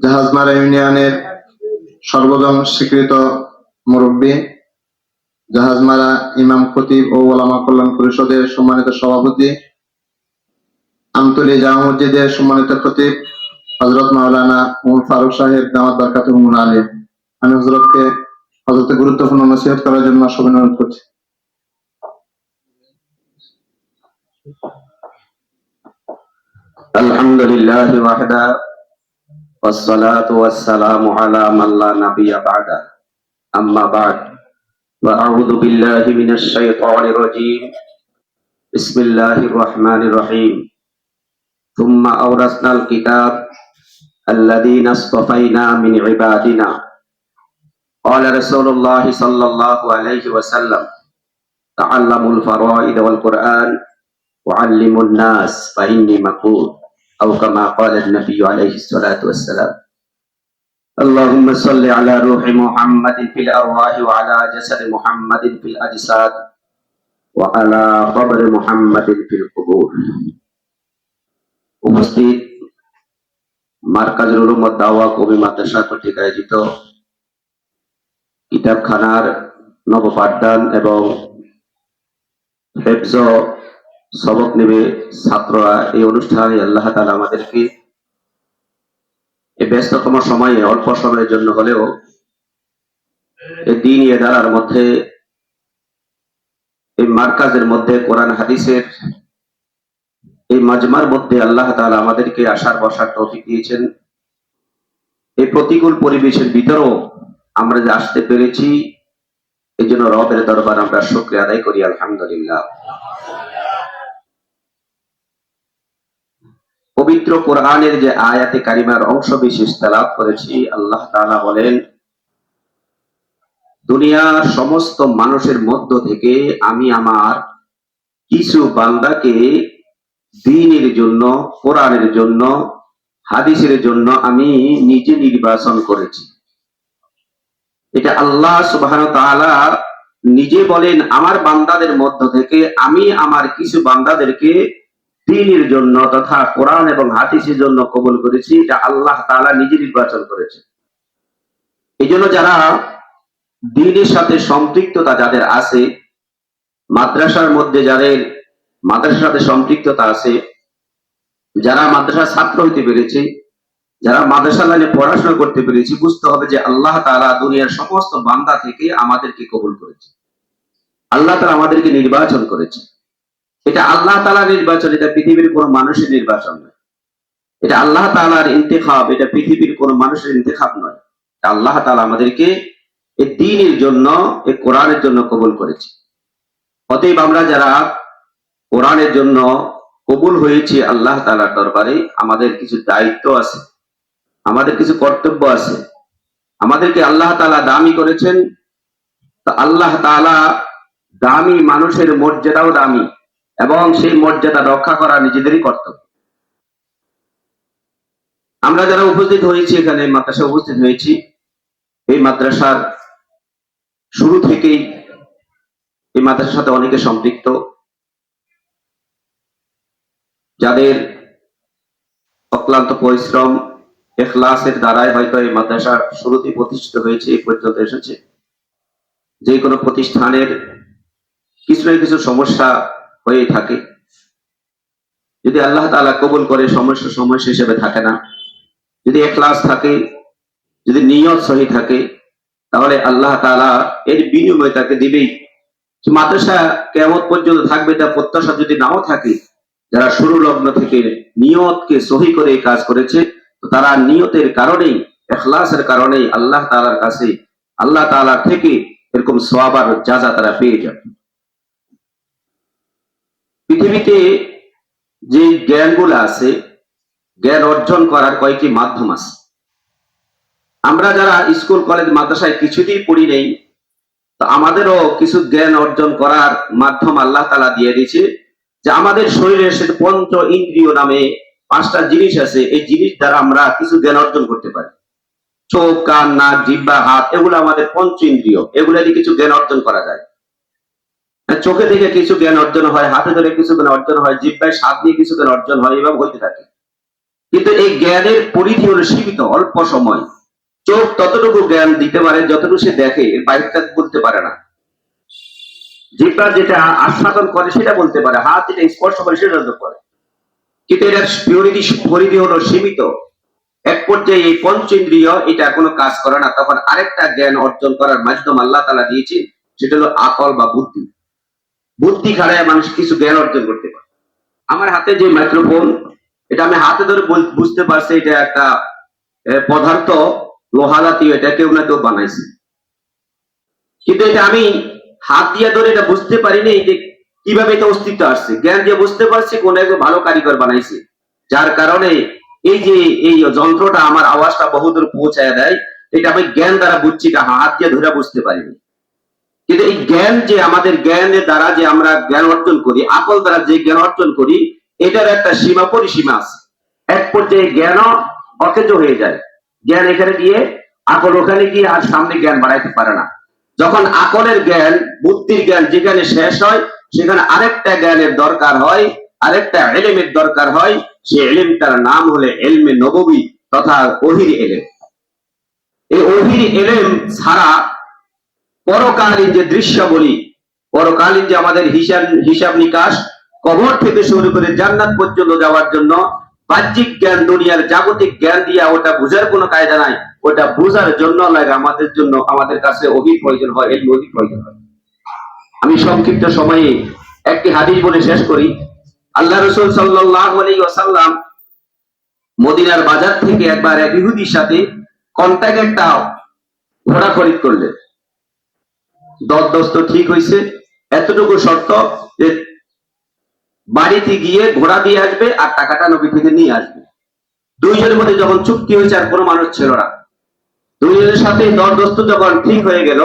জাহাজমারা ইউনিয়নের সর্বজন স্বীকৃত মুরব্বী জাহাজমারা ইমাম খতিব ও ওলামা কল্যাণ পরিষদের সম্মানিত সভাপতি আমতলী জামা মসজিদের সম্মানিত খতিব হজরত মাওলানা উমর ফারুক সাহেব দামাত বারকাত আলী আমি হজরতকে হজরতে গুরুত্বপূর্ণ নসিহত করার জন্য সবাই অনুরোধ করছি الحمد لله وحده والصلاة والسلام على من لا نبي بعده أما بعد وأعوذ بالله من الشيطان الرجيم بسم الله الرحمن الرحيم ثم أورثنا الكتاب الذين اصطفينا من عبادنا قال رسول الله صلى الله عليه وسلم تعلموا الفرائض والقرآن وعلموا الناس فإني مقول أو كما قال النبي عليه الصلاة والسلام اللهم صل على روح محمد في الأرواح وعلى جسد محمد في الأجساد وعلى قبر محمد في القبور উপস্থিত মার্কাজুল উলুম দাওয়া কবি মাদ্রাসা কর্তৃক আয়োজিত কিতাবখানার নবপাঠদান এবং হেফজ সবক নেবে ছাত্ররা এই অনুষ্ঠানে আল্লাহ তালা আমাদেরকে এই ব্যস্ততম সময়ে, অল্প সময়ের জন্য হলেও এই দিন এদারার মধ্যে, এই মার্কাজের মধ্যে, কোরআন হাদিসের এই মাজমার মধ্যে আল্লাহ তালা আমাদেরকে আসার বসার তৌফিক দিয়েছেন। এই প্রতিকূল পরিবেশের ভিতরেও আমরা যে আসতে পেরেছি, এই জন্য রবের দরবার আমরা শুক্রিয়া আদায় করি, আলহামদুলিল্লাহ। পবিত্র কোরআনের যে আয়াতে কারিমার অংশ বিশেষ তেলাপ করেছি, আল্লাহ তাআলা বলেন, দুনিয়ার সমস্ত মানুষের মধ্য থেকে আমি আমার কিছু বান্দাকে দিনের জন্য, কোরআনের জন্য, হাদিসের জন্য আমি নিজে নির্বাচন করেছি। এটা আল্লাহ সুবহান তাআলা নিজে বলেন, আমার বান্দাদের মধ্য থেকে আমি আমার কিছু বান্দাদেরকে দিনের জন্য তথা কোরআন এবং হাদিসের জন্য কবুল করেছি, এটা আল্লাহ তাআলা নিজে নির্বাচন করেছে। এই জন্য যারা দিনের সাথে সম্পৃক্ততা যাদের আছে, মাদ্রাসার মধ্যে যাদের মাদ্রাসার সাথে সম্পৃক্ততা আছে, যারা মাদ্রাসার ছাত্র হইতে পেরেছে, যারা মাদ্রাসা লাইনে পড়াশোনা করতে পেরেছি, বুঝতে হবে যে আল্লাহ তাআলা দুনিয়ার সমস্ত বান্দা থেকে আমাদেরকে কবুল করেছে। আল্লাহ তাআলা আমাদেরকে নির্বাচন করেছে। এটা আল্লাহ তাআলার নির্বাচন, এটা পৃথিবীর কোন মানুষের নির্বাচন নয়। এটা আল্লাহ তাআলার ইন্তেখাব, এটা পৃথিবীর কোন মানুষের ইন্তেখাব নয়। আল্লাহ তাআলা আমাদেরকে এই দিনের জন্য এই কোরআনের জন্য কবুল করেছে। অতএব আমরা যারা কোরআনের জন্য কবুল হয়েছি আল্লাহ তালার দরবারে, আমাদের কিছু দায়িত্ব আছে, আমাদের কিছু কর্তব্য আছে। আমাদেরকে আল্লাহ তাআলা দামি করেছেন। তা আল্লাহ তাআলা দামি মানুষের মর্যাদাও দামি। এবং সেই মর্যাদা রক্ষা করা নিজেদেরই কর্তব্য। আমরা যারা উপস্থিত হয়েছি এখানে মাদ্রাসা উপস্থিত হয়েছি, এই মাদ্রাসার শুরু থেকেই এই মাদ্রাসার সাথে অনেকে সম্পৃক্ত। যাদের অক্লান্ত পরিশ্রম, এখলাসের দ্বারাই হয়তো এই মাদ্রাসা শুরুতে প্রতিষ্ঠিত হয়েছে, এই পর্যন্ত এসেছে। যে কোনো প্রতিষ্ঠানের কিছু না কিছু সমস্যা হয়ে থাকে। যদি আল্লাহ তাআলা কবুল করে সমস্যা সমস্যা হিসেবে থাকে না। যদি এখলাস থাকে, যদি নিয়ত সহি থাকে, তাহলে আল্লাহ তাআলা এর বিনিময় তাকে দিবেই। মাদ্রাসা কেমন পর্যন্ত থাকবে, তা প্রত্যাশা যদি নাও থাকে, যারা শুরু লগ্ন থেকে নিয়তকে সহি করে কাজ করেছে তারা নিয়তের কারণেই, এখলাসের কারণেই আল্লাহ তালার কাছে, আল্লাহ তাআলা থেকে এরকম সোয়াবার যা তারা পেয়ে যাবে। পৃথিবীতে যে জ্ঞানগুলো আছে, জ্ঞান অর্জন করার কয়েকটি মাধ্যম আছে। আমরা যারা স্কুল, কলেজ, মাদ্রাসায় কিছুতেই পড়ি নেই, তো আমাদেরও কিছু জ্ঞান অর্জন করার মাধ্যম আল্লাহ তালা দিয়ে দিয়েছে যে আমাদের শরীরে সাথে পঞ্চ ইন্দ্রিয় নামে পাঁচটা জিনিস আছে, এই জিনিস দ্বারা আমরা কিছু জ্ঞান অর্জন করতে পারি। চোখ, কান, নাক জিব্বা হাত, এগুলো আমাদের পঞ্চ ইন্দ্রিয়, এগুলো দিয়ে কিছু জ্ঞান অর্জন করা যায়। চোখে দেখে কিছু জ্ঞান অর্জন হয়, হাতে ধরে কিছু জ্ঞান অর্জন হয়, জিব্বায় স্বাদ দিয়ে কিছু জ্ঞান অর্জন হয়, এভাবে হইতে থাকে। কিন্তু এই জ্ঞানের পরিধি হলো সীমিত, অল্প সময়। চোখ ততটুকু জ্ঞান দিতে পারে যতটুকু সে দেখে, এর বাইরটা বলতে পারে না। জিব্বা যেটা আস্বাদন করে সেটা বলতে পারে, হাত যেটা স্পর্শ করে সেটা পারে। কিন্তু এটার পরিধি পরিধি হলো সীমিত। এক পর্যায়ে এই পঞ্চেন্দ্রিয় এটা কোনো কাজ করে না, তখন আরেকটা জ্ঞান অর্জন করার মাধ্যম আল্লাহ তালা দিয়েছেন, সেটা হলো আকল বা বুদ্ধি। বুদ্ধি খাড়ায় মানুষ কিছু জ্ঞান অর্জন করতে পারে। আমার হাতে যে মাইক্রোফোন এটা আমি হাতে ধরে বুঝতে পারছি, এটা একটা পদার্থ, লোহা জাতীয়, এটা কেউ না কেউ বানাইছে। কিন্তু এটা আমি হাত দিয়ে ধরে এটা বুঝতে পারিনি যে কীভাবে এটা অস্তিত্ব আসছে। জ্ঞান দিয়ে বুঝতে পারছি কোন একজন ভালো কারিগর বানাইছে। যার কারণে এই যে, এই যন্ত্রটা আমার আওয়াজটা বহুদূর পৌঁছায় দেয়, এটা আমি জ্ঞান দ্বারা বুঝছি হাত দিয়ে ধরে বুঝতে পারিনি। কিন্তু এই জ্ঞান যে আমাদের জ্ঞানের দ্বারা যে আমরা জ্ঞান অর্জন করি, আকল দ্বারা যে জ্ঞান অর্জন করি, এটার একটা সীমা পরিসীমা আছে। এক পর্যায়ে জ্ঞানও অকেজ হয়ে যায়। জ্ঞান এখানে গিয়ে, আকল ওখানে গিয়ে আর সামনে জ্ঞান বাড়াইতে পারে না। যখন আকলের জ্ঞান, বুদ্ধির জ্ঞান যেখানে শেষ হয়, সেখানে আরেকটা জ্ঞানের দরকার হয়, আরেকটা এলেমের দরকার হয়, সে এলেমটার নাম হলে এলমে নববী তথা ওহির এলেম। এই ওহির এলেম ছাড়া পরকালীন যে দৃশ্যাবলী পরকালীন যে আমাদের হিসাব হিসাব নিকাশ, কবর থেকে শুরু করে জান্নাত পর্যন্ত যাওয়ার জন্য বাহ্যিক জ্ঞান, দুনিয়ার জাগতিক জ্ঞান দিয়া ওটা বোঝার কোনো কায়দা নাই। ওটা বোঝার জন্য লাগে আমাদের জন্য, আমাদের কাছে অধিক প্রয়োজন হয়, এর অধিক প্রয়োজন হয়। আমি সংক্ষিপ্ত সময়ে একটি হাদিস বলে শেষ করি। আল্লাহ রসুল সাল্লাহ আলী ওসাল্লাম মদিনার বাজার থেকে একবার এক ইহুদির সাথে কন্ট্যাক্ট একটা ঘোড়া খরিদ করলেন। দরদস্ত ঠিক হয়েছে এতটুকু শর্ত যে বাড়িতে গিয়ে ঘোড়া দিয়ে আসবে আর টাকাটা নবী থেকে নিয়ে আসবে। দুইজনের মধ্যে যখন চুক্তি হয়েছে আর কোনো মানুষ ছিল না। দুইজনের সাথে দরদস্ত যখন ঠিক হয়ে গেল,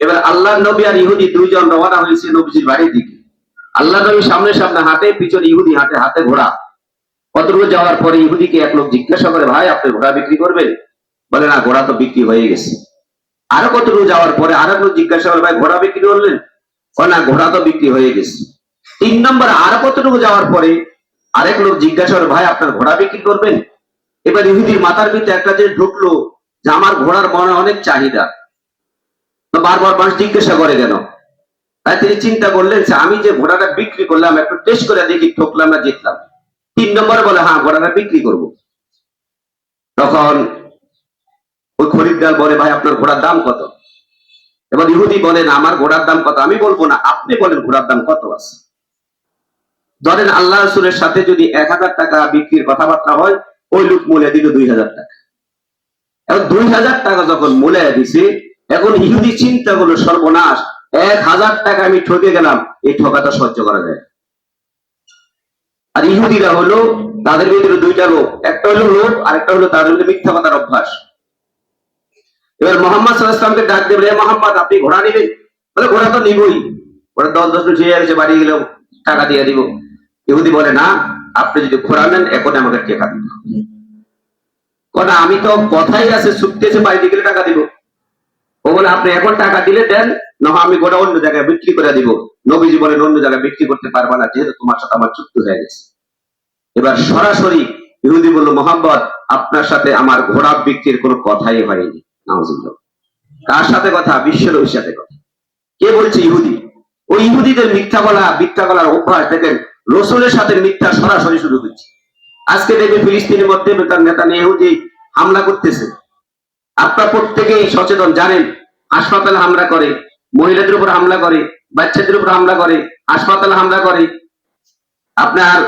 এবার আল্লাহ নবী আর ইহুদি দুইজন রওনা হয়েছে নবীজির বাড়ির দিকে। আল্লাহ নবী সামনে সামনে হাতে পিছনে ইহুদি হাতে হাতে ঘোড়া। কতটুকু যাওয়ার পরে ইহুদিকে এক লোক জিজ্ঞাসা করে, ভাই, আপনি ঘোড়া বিক্রি করবেন? বলে, না, ঘোড়া তো বিক্রি হয়ে গেছে। আরও কতটুকু যাওয়ার পরে আরও কেউ জিজ্ঞাসা করে ভাই, ঘোড়া বিক্রি করলেন? না, ঘোড়া তো বিক্রি হয়ে গেছে। তিন নম্বর, আরও কতটুকু যাওয়ার পরে আরেক লোক জিজ্ঞাসা করে ভাই, আপনার ঘোড়া বিক্রি করবেন? এবার ইহুদির মাথার ভিতরে একটা যে ঢুকলো যে আমার ঘোড়ার মনে অনেক চাহিদা। বারবার মানুষ জিজ্ঞাসা করে কেন? তাই তিনি চিন্তা করলেন যে আমি যে ঘোড়াটা বিক্রি করলাম, একটু টেস্ট করে দেখি, ঠকলাম না জিতলাম? তিন নম্বরে বলে হ্যাঁ ঘোড়াটা বিক্রি করব। তখন ওই খরিদ্দার বলে, ভাই, আপনার ঘোড়ার দাম কত? এবার ইহুদি বলেন আমার ঘোড়ার দাম কত? আমি বলব, না, আপনি বলেন ঘোড়ার দাম কত আছে? ধরেন, আল্লাহ রসুলের সাথে যদি এক হাজার টাকা বিক্রির কথাবার্তা হয়, ওই লোক মূল্য দিল দুই হাজার টাকা। এখন দুই হাজার টাকা যখন মূল্য দিছে, এখন ইহুদি চিন্তা করল, সর্বনাশ, এক হাজার টাকা আমি ঠকে গেলাম, এই ঠকাটা সহ্য করা যায় আর ইহুদিরা হলো, তাদের ভিতরে দুইটা লোক, একটা হলো লোক আর একটা হলো তাদের ভিতরে মিথ্যা কথার অভ্যাস। এবার মোহাম্মদ সাল্লাহামকে ডাক দেবে, "এ মোহাম্মদ, আপনি ঘোড়া নেবেন? বলে, ঘোড়া তো নিবই। ওরা দশ দশ মিনিট ঠিক আছে বাড়ি গেলেও টাকা দিয়ে দিব। ইহুদি বলে, না, আপনি যদি ঘোড়া নেন এখন আমাকে টাকা দিতে হবে কথা আমি তো কথাই আছে চুক্তি আছে, বাড়িতে গেলে টাকা দিব। ও বলে, আপনি এখন টাকা দিলে দেন না আমি গোটা অন্য জায়গায় বিক্রি করে দিব। নবীজি বলেন, অন্য জায়গায় বিক্রি করতে পারবা না, যেহেতু তোমার সাথে আমার চুক্তি হয়ে গেছে। এবার সরাসরি ইহুদি বলল, মোহাম্মদ, আপনার সাথে আমার ঘোড়া বিক্রির কোনো কথাই হয়নি। কার সাথে কথা? বিশ্বনবীর সাথে কথা। কে বলছে ইহুদি? ওই ইহুদিদের মিথ্যা বলা, মিথ্যা বলার অভ্যাস দেখেন, রসুলের সাথে মিথ্যা সরাসরি শুরু করছে আজকে দেখবে ফিলিস্তিনের মধ্যে তার নেতা নিয়ে ইহুদি হামলা করতেছে। আপনার প্রত্যেকেই সচেতন, জানেন, হাসপাতালে হামলা করে, মহিলাদের উপর হামলা করে, বাচ্চাদের উপর হামলা করে, হাসপাতালে হামলা করে। আপনার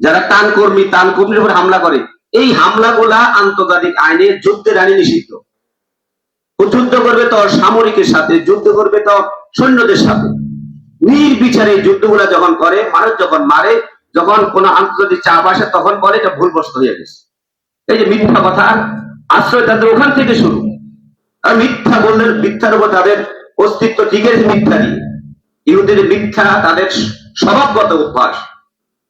যারা তান কর্মী তান কর্মীর উপর হামলা করে, এই হামলাগুলা আন্তর্জাতিক আইনে যুদ্ধের আইনে নিষিদ্ধ। যুদ্ধ করবে তো, সামরিকের সাথে যুদ্ধ করবে তো, সৈন্যদের সাথে। নির্বিচারে যুদ্ধগুলা যখন করে মানুষ যখন মারে, যখন কোন আন্তর্জাতিক চাপ আসে, তখন বলে এটা ভুলবশত হয়ে গেছে। এই যে মিথ্যা কথা আশ্রয় তাদের ওখান থেকে শুরু। আর মিথ্যা বললে মিথ্যার উপর তাদের অস্তিত্ব ঠিক আছে, মিথ্যা নিয়ে ইহুদের মিথ্যা তাদের স্বভাবগত অভ্যাস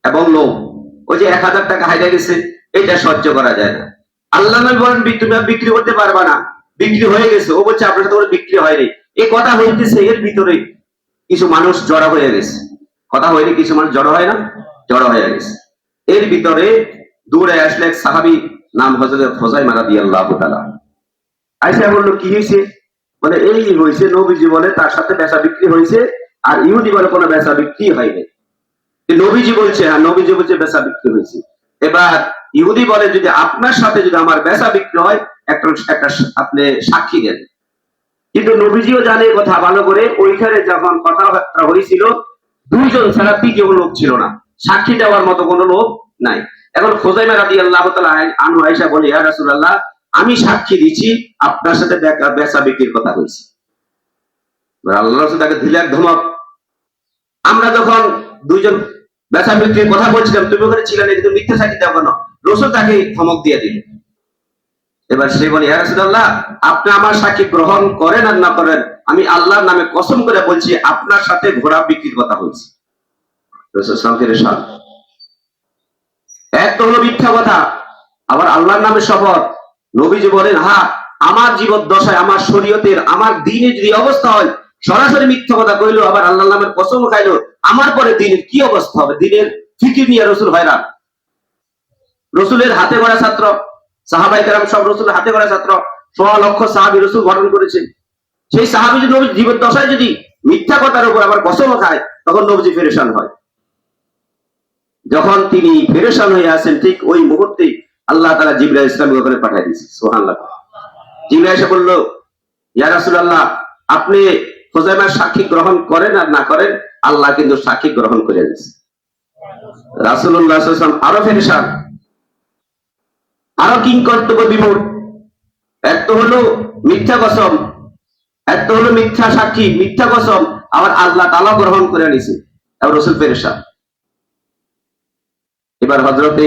এবং লোভ। ওই যে এক হাজার টাকা হাইরা গেছে, এটা সহ্য করা যায় না। আল্লাহ বলেন "বি- তুমি বিক্রি করতে পারবা না। বিক্রি হয়ে গেছে। ও বলছে, আপনার সাথে বিক্রি হয়নি। এই কথা হইতেছে এর ভিতরে কিছু মানুষ জড়ো হয়ে গেছে। কথা হয়নি, কিছু মানুষ জড়ো হয় না, জড়ো হয়ে গেছে। এর ভিতরে দূরে আসলে এক সাহাবি নাম হজরত হোসাই মারা দিয়ে আল্লাহ তালা আইসা বলল, কি হয়েছে বলে, এই হয়েছে নবীজি বলে, তার সাথে বেচা বিক্রি হয়েছে আর ইহুদি বলে কোনো বেচা বিক্রি হয়নি এ নবীজি বলছে হ্যাঁ নবীজি বলছে বেচা বিক্রি হয়েছে এবার ইহুদি বলে, যদি আপনার সাথে যদি আমার বেচা বিক্রি হয় একটা একটা আপনি সাক্ষী দেন। কিন্তু নবীজিও জানে কথা ভালো করে। ওইখানে যখন কথাবার্তা হয়েছিল, দুইজন ছাড়া তৃতীয় লোক ছিল না। সাক্ষী দেওয়ার মতো কোনো লোক নাই। এখন খোজাইমা রাদি আল্লাহ আনু আয়সা বলে, ইয়া রাসূলুল্লাহ, আমি সাক্ষী দিচ্ছি আপনার সাথে বেচা বিক্রির কথা এবার আল্লাহ তাকে দিলে এক ধমক। আমরা যখন দুইজন বেচা বিক্রির কথা বলছিলাম, তুমি ওখানে ছিলে না কিন্তু মিথ্যা সাক্ষী দেওয়া কেন? রসুল তাকে ধমক দিয়ে দিল। এবার সে বলে, ইয়া আপনি আমার সাক্ষী গ্রহণ করেন আর না করেন? আমি আল্লাহর নামে কসম করে বলছি, আপনার সাথে ঘোড়া বিক্রির কথা বলছি। রসুল সাল্লাল্লাহু আলাইহি ওয়াসাল্লাম এক তো হলো মিথ্যা কথা, আবার আল্লাহর নামে শপথ। নবীজি বলেন হ্যাঁ আমার জীবন দশায় আমার শরীয়তের, আমার দিনে যদি অবস্থা হয়, সরাসরি মিথ্যা কথা কইলো, আবার আল্লাহ নামের কসম খাইলো, আমার পরে দিনের কি অবস্থা হবে? দিনের ফিকির নিয়ে রসুল হয়রান। রসুলের হাতে গড়া ছাত্র সাহাবাই কারাম সব রসুলের হাতে গড়া ছাত্র। সোয়া লক্ষ সাহাবি রসুল গঠন করেছে। সেই সাহাবি যদি নবীর জীবন দশায় যদি মিথ্যা কথার উপর আবার কসম খায়, তখন নবীজি ফেরেশান হয়। যখন তিনি ফেরেশান হয়ে আসেন, ঠিক ওই মুহূর্তে আল্লাহ তালা জিবরা ইসলামী ওখানে পাঠিয়ে দিয়েছে। সোহান জিবরা এসে বলল, ইয়া রাসূলুল্লাহ, আপনি খোজাইমার সাক্ষী গ্রহণ করেন আর না করেন? আল্লাহ কিন্তু সাক্ষী গ্রহণ করে দিয়েছে। সাল্লাল্লাহু আরও ফেরেশান। আরও কিং কর্তব্য বিমূঢ়? এক হলো মিথ্যা কসম, এক হলো মিথ্যা সাক্ষী, মিথ্যা কসম, আবার আল্লাহ তালা গ্রহণ করে নিছে রসুল ফেরেশান এবার হজরতে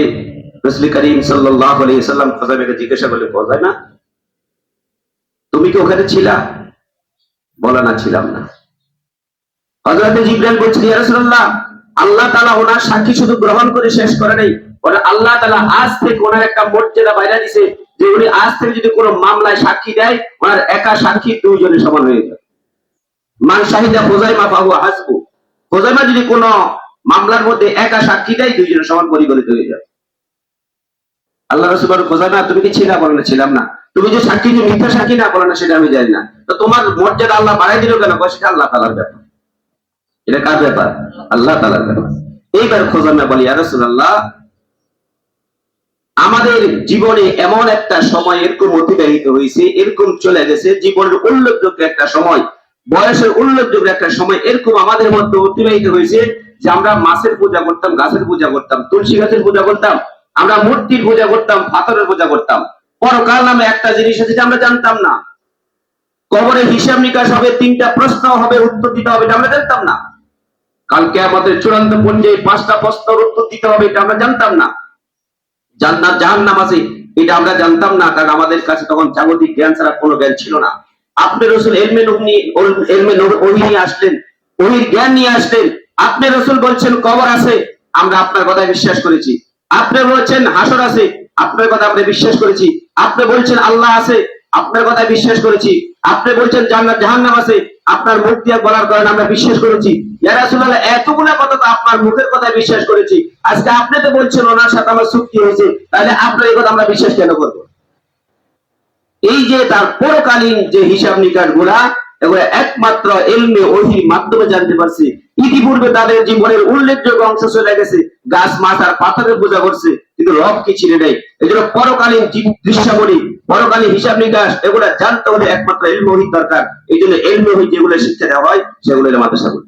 রসুল করিম সাল্লাহ সাল্লাম খোজাইমাকে জিজ্ঞাসা করলে খোজাইমা তুমি কি ওখানে ছিলা? বলা, না, ছিলাম না। হজরতে জিব্রাইল বলছেন, ইয়া রাসূলুল্লাহ, আল্লাহ তালা ওনার সাক্ষী শুধু গ্রহণ করে শেষ করে নাই আল্লাহ তাআলা আজ থেকে ওনার একটা মর্যাদা বাইরে দিছে যে উনি আজ থেকে যদি কোনো মামলায় সাক্ষী দেয়, ওনার একা সাক্ষী দুইজনের সমান হয়ে যাবে। মান শাহিদা খোজাইমা ফাহু হাসবু। খোজাইমা যদি কোনো মামলার মধ্যে একা সাক্ষী দেয়, দুইজনের সমান পরিগণিত হয়ে যাবে। আল্লাহ রসুল খোজাইমা, তুমি কি ছিলা? বলে না, ছিলাম না। তুমি যে সাক্ষী, যে মিথ্যা সাক্ষী না, বলে না, সেটা আমি জানি না। তো তোমার মর্যাদা আল্লাহ বাড়াই দিল কেন? সেটা আল্লাহ তালার ব্যাপার। এটা কার ব্যাপার? আল্লাহ তালার ব্যাপার। এইবার খোজামা বলি আর আল্লাহ আমাদের জীবনে এমন একটা সময় এরকম অতিবাহিত হয়েছে, এরকম চলে গেছে, জীবনের উল্লেখযোগ্য একটা সময়, বয়সের উল্লেখযোগ্য একটা সময় এরকম আমাদের মধ্যে অতিবাহিত হয়েছে যে আমরা মাছের পূজা করতাম, গাছের পূজা করতাম, তুলসী গাছের পূজা করতাম, আমরা মূর্তির পূজা করতাম, পাথরের পূজা করতাম। পরকাল নামে একটা জিনিস আছে যে আমরা জানতাম না। কবরে হিসাব নিকাশ হবে, তিনটা প্রশ্ন হবে, উত্তর দিতে হবে, এটা আমরা জানতাম না। কালকে আমাদের চূড়ান্ত পর্যায়ে পাঁচটা প্রশ্নের উত্তর দিতে হবে, এটা আমরা জানতাম না। জান্নাত জাহান্নাম আছে, এটা আমরা জানতাম না, কারণ আমাদের কাছে তখন জাগতিক জ্ঞান ছাড়া কোনো জ্ঞান ছিল না। আপনি রসুল এলমে এলমে ওহি নিয়ে আসলেন, ওহির জ্ঞান নিয়ে আসলেন, আপনি রসুল বলছেন কবর আছে, আমরা আপনার কথায় বিশ্বাস করেছি। আপনি বলছেন হাসর আছে, আপনার কথা আমরা বিশ্বাস করেছি। আপনি বলছেন আল্লাহ আছে, আপনার কথায় বিশ্বাস করেছি। আপনি বলছেন জান্নাত জাহান্নাম আছে আপনার মুখ দিয়ে বলার কারণে আমরা বিশ্বাস করেছি। এতগুলা কথা তো আপনার মুখের কথায় বিশ্বাস করেছি। আজকে আপনি তো বলছেন, ওনার সাথে আমার চুক্তি হয়েছে, তাহলে আপনার এই কথা আমরা বিশ্বাস কেন করব? এই যে তার পরকালীন যে হিসাব নিকাশগুলা, এগুলো একমাত্র এলমে ওহির মাধ্যমে জানতে পারছি ইতিপূর্বে তাদের জীবনের উল্লেখযোগ্য অংশ চলে গেছে। গাছ, মাছ আর পাথরের পূজা করছে, কিন্তু রব কি ছিল নেই এই জন্য পরকালীন দৃশ্যাবলী, পরকালীন হিসাব নিকাশ, এগুলা জানতে হলে একমাত্র এলমে দরকার। এই জন্য এলমে যেগুলো শিক্ষা দেওয়া হয়, সেগুলো মাদ্রাসাগুলো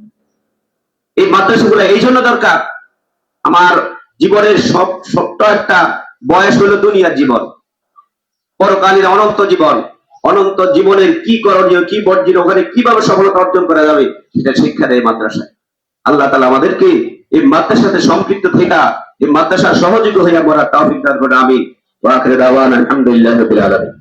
এই মাদ্রাসাগুলো এই জন্য দরকার। আমার জীবনের সব ছোট্ট একটা বয়স হলো দুনিয়ার জীবন। পরকালীন অনন্ত জীবন। অনন্ত জীবনের কি করণীয়, কি বর্জনীয় ওখানে কীভাবে সফলতা অর্জন করা যাবে, সেটা শিক্ষা দেয় মাদ্রাসায়। আল্লাহ তালা আমাদেরকে এই মাদ্রাসার সাথে সম্পৃক্ত থাকা এই মাদ্রাসার সহযোগী হইয়া মরা তৌফিক দান করে আমি আলহামদুলিল্লাহ আলামিন।